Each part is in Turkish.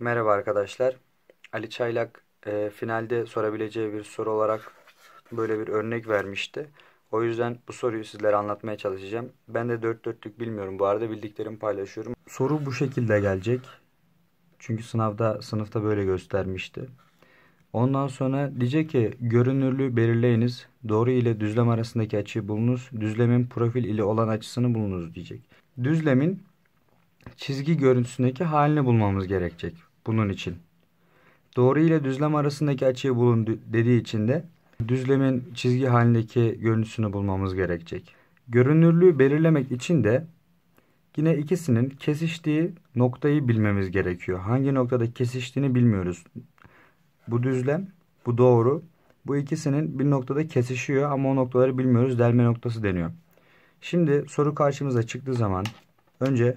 Merhaba arkadaşlar. Ali Çaylak e, finalde sorabileceği bir soru olarak böyle bir örnek vermişti. O yüzden bu soruyu sizlere anlatmaya çalışacağım. Ben de dört dörtlük bilmiyorum. Bu arada bildiklerimi paylaşıyorum. Soru bu şekilde gelecek. Çünkü sınavda sınıfta böyle göstermişti. Ondan sonra diyecek ki görünürlüğü belirleyiniz. Doğru ile düzlem arasındaki açıyı bulunuz. Düzlemin profil ile olan açısını bulunuz diyecek. Düzlemin çizgi görüntüsündeki halini bulmamız gerekecek bunun için. Doğru ile düzlem arasındaki açıyı bulun dediği için de düzlemin çizgi halindeki görüntüsünü bulmamız gerekecek. Görünürlüğü belirlemek için de yine ikisinin kesiştiği noktayı bilmemiz gerekiyor. Hangi noktada kesiştiğini bilmiyoruz. Bu düzlem, bu doğru. Bu ikisinin bir noktada kesişiyor ama o noktaları bilmiyoruz. Delme noktası deniyor. Şimdi soru karşımıza çıktığı zaman önce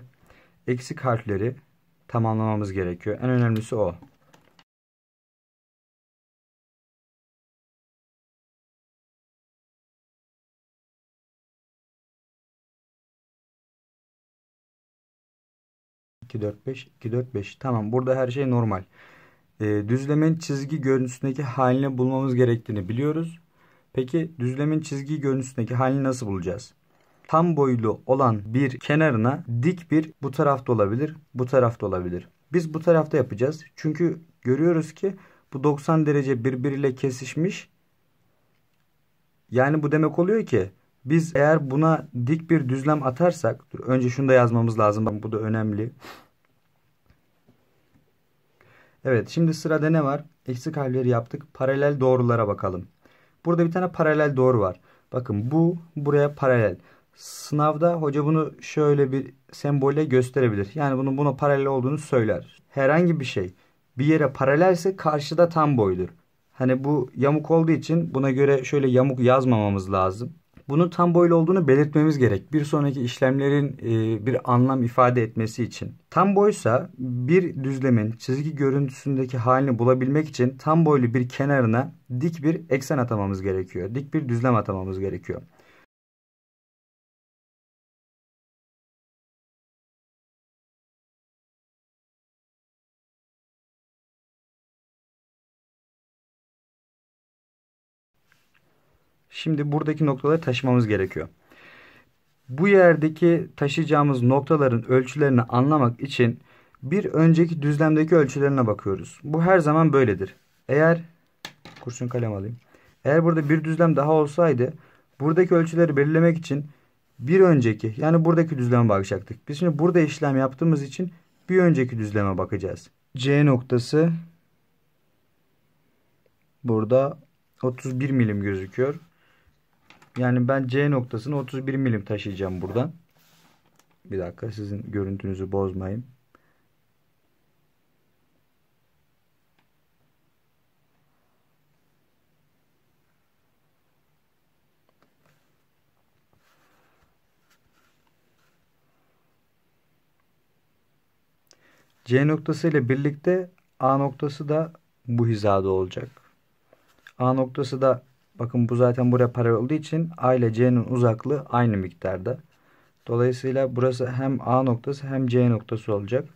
eksik harfleri tamamlamamız gerekiyor. En önemlisi o. İki dört beş, iki dört beş. Tamam, burada her şey normal. Ee, düzlemin çizgi görüntüsündeki halini bulmamız gerektiğini biliyoruz. Peki düzlemin çizgi görüntüsündeki halini nasıl bulacağız? Tam boylu olan bir kenarına dik bir bu tarafta olabilir, bu tarafta olabilir. Biz bu tarafta yapacağız. Çünkü görüyoruz ki bu 90 derece birbiriyle kesişmiş. Yani bu demek oluyor ki biz eğer buna dik bir düzlem atarsak, dur, önce şunu da yazmamız lazım. Bu da önemli. Evet şimdi sırada ne var? Eksik halleri yaptık. Paralel doğrulara bakalım. Burada bir tane paralel doğru var. Bakın bu buraya paralel. Sınavda hoca bunu şöyle bir sembolle gösterebilir. Yani bunun buna paralel olduğunu söyler. Herhangi bir şey bir yere paralelse karşıda tam boydur. Hani bu yamuk olduğu için buna göre şöyle yamuk yazmamamız lazım. Bunun tam boylu olduğunu belirtmemiz gerek. Bir sonraki işlemlerin e, bir anlam ifade etmesi için. Tam boysa bir düzlemin çizgi görüntüsündeki halini bulabilmek için tam boylu bir kenarına dik bir eksen atamamız gerekiyor. Dik bir düzlem atamamız gerekiyor. Şimdi buradaki noktaları taşımamız gerekiyor. Bu yerdeki taşıyacağımız noktaların ölçülerini anlamak için bir önceki düzlemdeki ölçülerine bakıyoruz. Bu her zaman böyledir. Eğer kurşun kalem alayım. Eğer burada bir düzlem daha olsaydı buradaki ölçüleri belirlemek için bir önceki yani buradaki düzleme bakacaktık. Biz şimdi burada işlem yaptığımız için bir önceki düzleme bakacağız. C noktası burada 31 milim gözüküyor. Yani ben C noktasını 31 milim taşıyacağım buradan. Bir dakika sizin görüntünüzü bozmayın. C noktası ile birlikte A noktası da bu hizada olacak. A noktası da Bakın bu zaten buraya paralel olduğu için A ile C'nin uzaklığı aynı miktarda. Dolayısıyla burası hem A noktası hem C noktası olacak.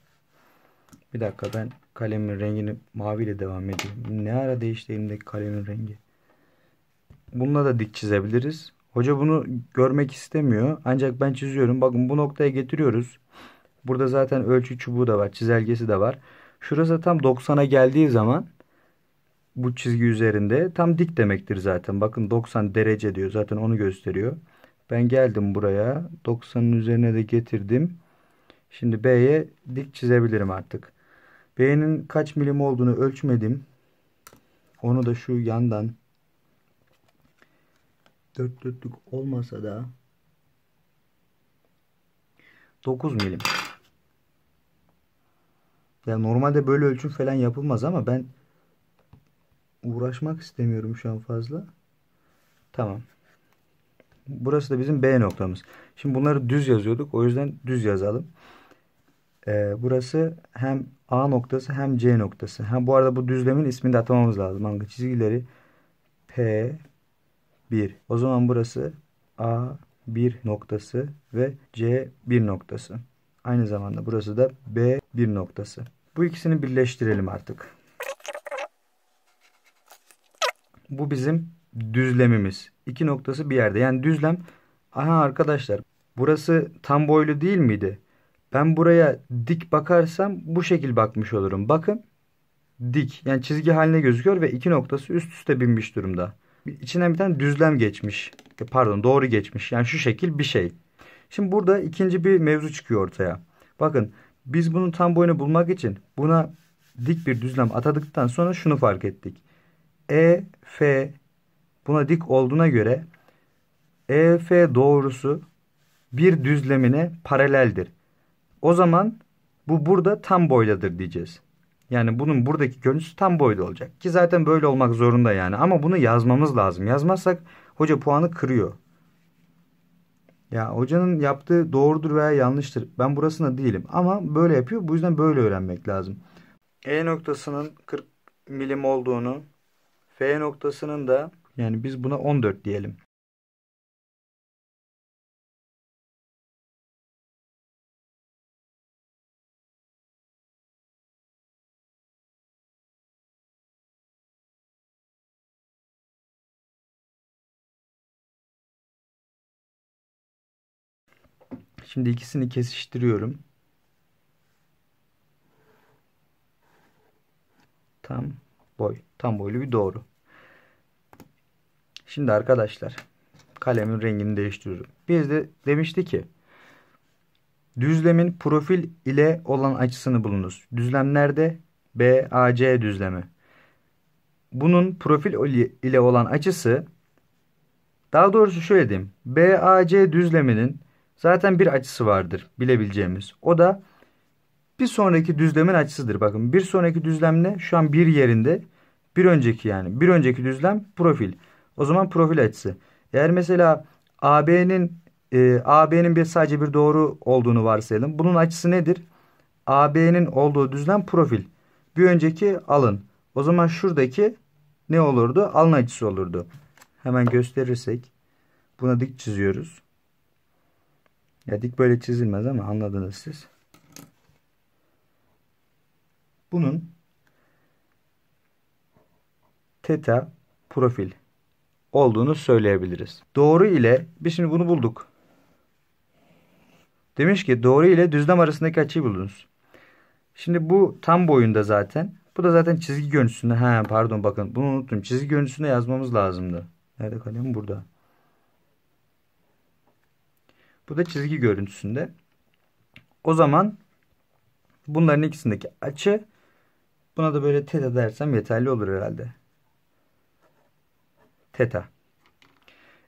Bir dakika ben kalemin rengini maviyle devam edeyim. Ne ara değişti elimdeki kalemin rengi. Bununla da dik çizebiliriz. Hoca bunu görmek istemiyor. Ancak ben çiziyorum. Bakın bu noktaya getiriyoruz. Burada zaten ölçü çubuğu da var. Çizelgesi de var. Şurası tam 90'a geldiği zaman bu çizgi üzerinde tam dik demektir zaten. Bakın 90 derece diyor. Zaten onu gösteriyor. Ben geldim buraya. 90'ın üzerine de getirdim. Şimdi B'ye dik çizebilirim artık. B'nin kaç milim olduğunu ölçmedim. Onu da şu yandan dört dörtlük olmasa da 9 milim. Ya normalde böyle ölçüm falan yapılmaz ama ben uğraşmak istemiyorum şu an fazla. Tamam. Burası da bizim B noktamız. Şimdi bunları düz yazıyorduk. O yüzden düz yazalım. Ee, burası hem A noktası hem C noktası. Ha, bu arada bu düzlemin ismini de atamamız lazım. Hangi çizgileri? P1. O zaman burası A1 noktası ve C1 noktası. Aynı zamanda burası da B1 noktası. Bu ikisini birleştirelim artık. Bu bizim düzlemimiz. İki noktası bir yerde. Yani düzlem. Aha arkadaşlar burası tam boylu değil miydi? Ben buraya dik bakarsam bu şekil bakmış olurum. Bakın dik yani çizgi haline gözüküyor ve iki noktası üst üste binmiş durumda. İçinden bir tane düzlem geçmiş. Pardon doğru geçmiş. Yani şu şekil bir şey. Şimdi burada ikinci bir mevzu çıkıyor ortaya. Bakın biz bunun tam boyunu bulmak için buna dik bir düzlem atadıktan sonra şunu fark ettik. E, F buna dik olduğuna göre E, F doğrusu bir düzlemine paraleldir. O zaman bu burada tam boydadır diyeceğiz. Yani bunun buradaki görüntüsü tam boyda olacak. Ki zaten böyle olmak zorunda yani. Ama bunu yazmamız lazım. Yazmazsak hoca puanı kırıyor. Ya hocanın yaptığı doğrudur veya yanlıştır. Ben burasında değilim. Ama böyle yapıyor. Bu yüzden böyle öğrenmek lazım. E noktasının 40 milim olduğunu, F noktasının da yani biz buna 14 diyelim. Şimdi ikisini kesiştiriyorum. Tam boy. Tam boylu bir doğru. Şimdi arkadaşlar kalemin rengini değiştiriyorum. Biz de demişti ki düzlemin profil ile olan açısını bulunuz. Düzlem nerede? BAC düzlemi. Bunun profil ile olan açısı daha doğrusu şöyle diyeyim. BAC düzleminin zaten bir açısı vardır bilebileceğimiz. O da bir sonraki düzlemin açısıdır. Bakın bir sonraki düzlem ne? Şu an bir yerinde. Bir önceki yani. Bir önceki düzlem profil. O zaman profil açısı. Eğer mesela AB'nin e, AB'nin bir sadece bir doğru olduğunu varsayalım. Bunun açısı nedir? AB'nin olduğu düzlem profil. Bir önceki alın. O zaman şuradaki ne olurdu? Alın açısı olurdu. Hemen gösterirsek buna dik çiziyoruz. Ya dik böyle çizilmez ama anladınız siz. Bunun teta profil olduğunu söyleyebiliriz. Doğru ile biz şimdi bunu bulduk. Demiş ki doğru ile düzlem arasındaki açıyı buldunuz. Şimdi bu tam boyunda zaten. Bu da zaten çizgi görüntüsünde. Ha pardon bakın bunu unuttum. Çizgi görüntüsünde yazmamız lazımdı. Nerede kalem? Burada. Bu da çizgi görüntüsünde. O zaman bunların ikisindeki açı buna da böyle teta dersem yeterli olur herhalde. Teta.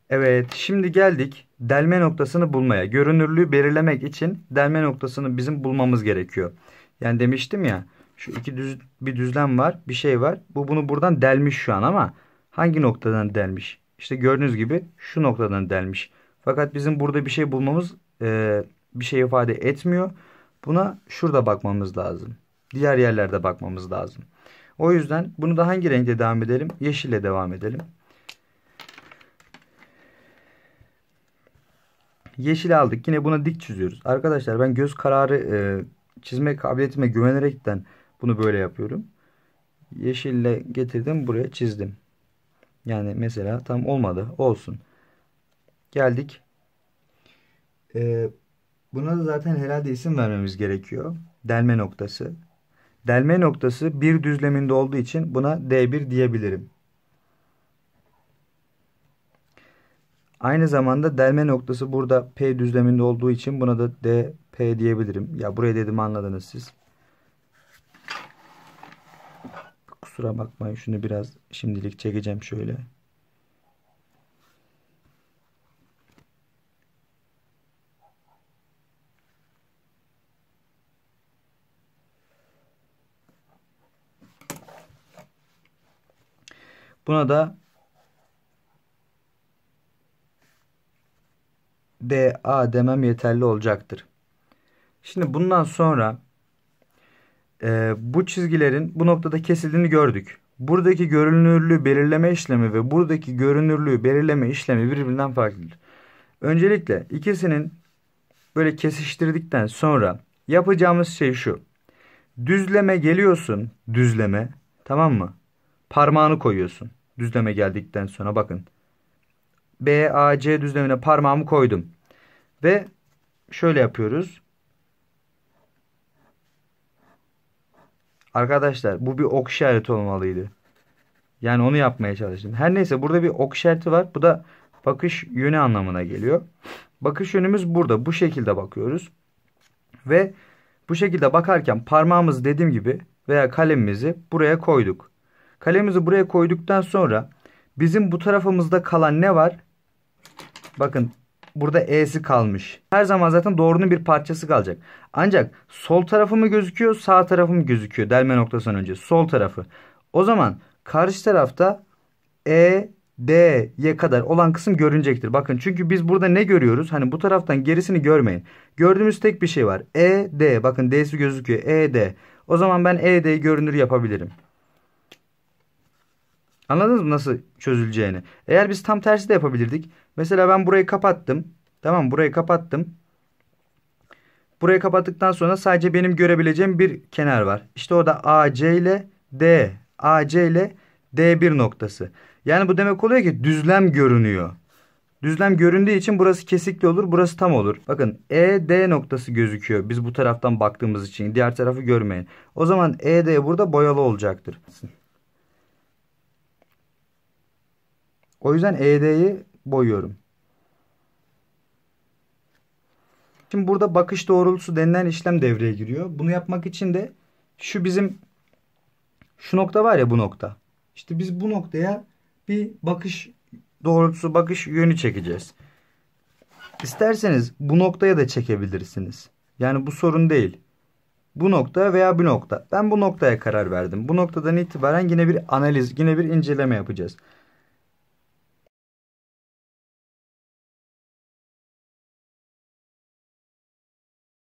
Evet şimdi geldik delme noktasını bulmaya. Görünürlüğü belirlemek için delme noktasını bizim bulmamız gerekiyor. Yani demiştim ya şu iki düz, bir düzlem var bir şey var. Bu bunu buradan delmiş şu an ama hangi noktadan delmiş? İşte gördüğünüz gibi şu noktadan delmiş. Fakat bizim burada bir şey bulmamız e, bir şey ifade etmiyor. Buna şurada bakmamız lazım. Diğer yerlerde bakmamız lazım. O yüzden bunu da hangi renkle devam edelim? Yeşille devam edelim. Yeşil aldık. Yine buna dik çiziyoruz. Arkadaşlar ben göz kararı e, çizme kabiliyetime güvenerekten bunu böyle yapıyorum. Yeşille getirdim buraya çizdim. Yani mesela tam olmadı. Olsun. Geldik. Ee, buna da zaten herhalde isim vermemiz gerekiyor. Delme noktası. Delme noktası bir düzleminde olduğu için buna D1 diyebilirim. Aynı zamanda delme noktası burada P düzleminde olduğu için buna da DP diyebilirim. Ya buraya dedim anladınız siz. Kusura bakmayın şunu biraz şimdilik çekeceğim şöyle. Buna da DA demem yeterli olacaktır. Şimdi bundan sonra e, bu çizgilerin bu noktada kesildiğini gördük. Buradaki görünürlüğü belirleme işlemi ve buradaki görünürlüğü belirleme işlemi birbirinden farklıdır. Öncelikle ikisinin böyle kesiştirdikten sonra yapacağımız şey şu. Düzleme geliyorsun. Düzleme. Tamam mı? Parmağını koyuyorsun. Düzleme geldikten sonra bakın. B, A, C düzlemine parmağımı koydum. Ve şöyle yapıyoruz. Arkadaşlar bu bir ok işareti olmalıydı. Yani onu yapmaya çalıştım. Her neyse burada bir ok işareti var. Bu da bakış yönü anlamına geliyor. Bakış yönümüz burada. Bu şekilde bakıyoruz. Ve bu şekilde bakarken parmağımızı dediğim gibi veya kalemimizi buraya koyduk. Kalemimizi buraya koyduktan sonra bizim bu tarafımızda kalan ne var? Bakın burada E'si kalmış. Her zaman zaten doğrunun bir parçası kalacak. Ancak sol tarafı mı gözüküyor sağ tarafı mı gözüküyor delme noktasından önce? Sol tarafı. O zaman karşı tarafta E, D'ye kadar olan kısım görünecektir. Bakın çünkü biz burada ne görüyoruz? Hani bu taraftan gerisini görmeyin. Gördüğümüz tek bir şey var. E, D. Bakın D'si gözüküyor. E, D. O zaman ben E, D'yi görünür yapabilirim. Anladınız mı nasıl çözüleceğini? Eğer biz tam tersi de yapabilirdik. Mesela ben burayı kapattım. Tamam burayı kapattım. Burayı kapattıktan sonra sadece benim görebileceğim bir kenar var. İşte orada AC ile D. AC ile D1 noktası. Yani bu demek oluyor ki düzlem görünüyor. Düzlem göründüğü için burası kesikli olur, burası tam olur. Bakın ED noktası gözüküyor. Biz bu taraftan baktığımız için diğer tarafı görmeyin. O zaman ED burada boyalı olacaktır. O yüzden ED'yi boyuyorum. Şimdi burada bakış doğrultusu denilen işlem devreye giriyor. Bunu yapmak için de şu bizim şu nokta var ya bu nokta. İşte biz bu noktaya bir bakış doğrultusu, bakış yönü çekeceğiz. İsterseniz bu noktaya da çekebilirsiniz. Yani bu sorun değil. Bu nokta veya bu nokta. Ben bu noktaya karar verdim. Bu noktadan itibaren yine bir analiz, yine bir inceleme yapacağız.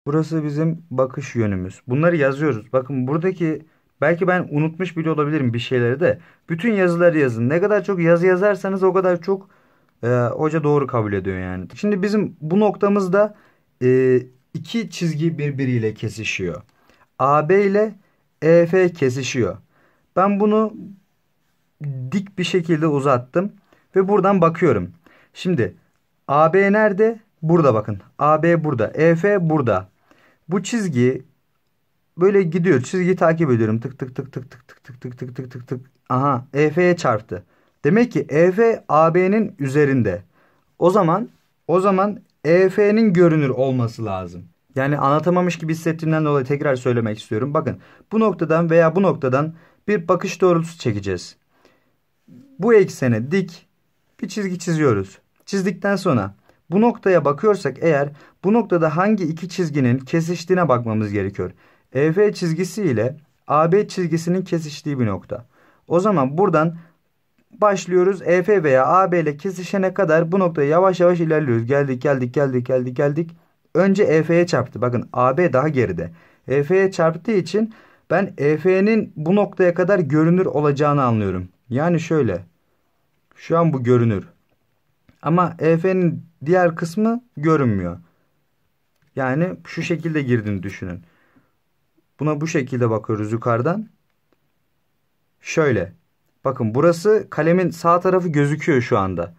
Burası bizim bakış yönümüz. Bunları yazıyoruz. Bakın buradaki belki ben unutmuş bile olabilirim bir şeyleri de. Bütün yazıları yazın. Ne kadar çok yazı yazarsanız o kadar çok e, hoca doğru kabul ediyor yani. Şimdi bizim bu noktamızda e, iki çizgi birbiriyle kesişiyor. AB ile EF kesişiyor. Ben bunu dik bir şekilde uzattım ve buradan bakıyorum. Şimdi AB nerede? Burada bakın. AB burada. EF burada. Bu çizgi böyle gidiyor. Çizgiyi takip ediyorum. Tık tık tık tık tık tık tık tık tık tık tık tık. Aha EF'ye çarptı. Demek ki EF AB'nin üzerinde. O zaman o zaman EF'nin görünür olması lazım. Yani anlatamamış gibi hissettiğimden dolayı tekrar söylemek istiyorum. Bakın bu noktadan veya bu noktadan bir bakış doğrultusu çekeceğiz. Bu eksene dik bir çizgi çiziyoruz. Çizdikten sonra bu noktaya bakıyorsak eğer bu noktada hangi iki çizginin kesiştiğine bakmamız gerekiyor. EF çizgisi ile AB çizgisinin kesiştiği bir nokta. O zaman buradan başlıyoruz. EF veya AB ile kesişene kadar bu noktaya yavaş yavaş ilerliyoruz. Geldik geldik geldik geldik geldik. Önce EF'ye çarptı. Bakın AB daha geride. EF'ye çarptığı için ben EF'nin bu noktaya kadar görünür olacağını anlıyorum. Yani şöyle. Şu an bu görünür. Ama EF'nin diğer kısmı görünmüyor. Yani şu şekilde girdiğini düşünün. Buna bu şekilde bakıyoruz yukarıdan. Şöyle. Bakın burası kalemin sağ tarafı gözüküyor şu anda.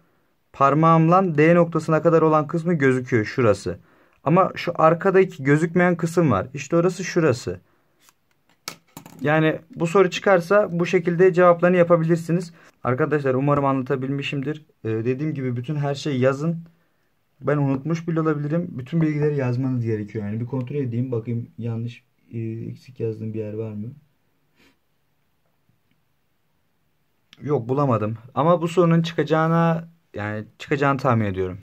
Parmağımla D noktasına kadar olan kısmı gözüküyor şurası. Ama şu arkadaki gözükmeyen kısım var. İşte orası şurası. Yani bu soru çıkarsa bu şekilde cevaplarını yapabilirsiniz. Arkadaşlar umarım anlatabilmişimdir. Ee, dediğim gibi bütün her şeyi yazın. Ben unutmuş bile olabilirim. Bütün bilgileri yazmanız gerekiyor. Yani bir kontrol edeyim bakayım yanlış e, eksik yazdığım bir yer var mı? Yok bulamadım. Ama bu sorunun çıkacağına yani çıkacağını tahmin ediyorum.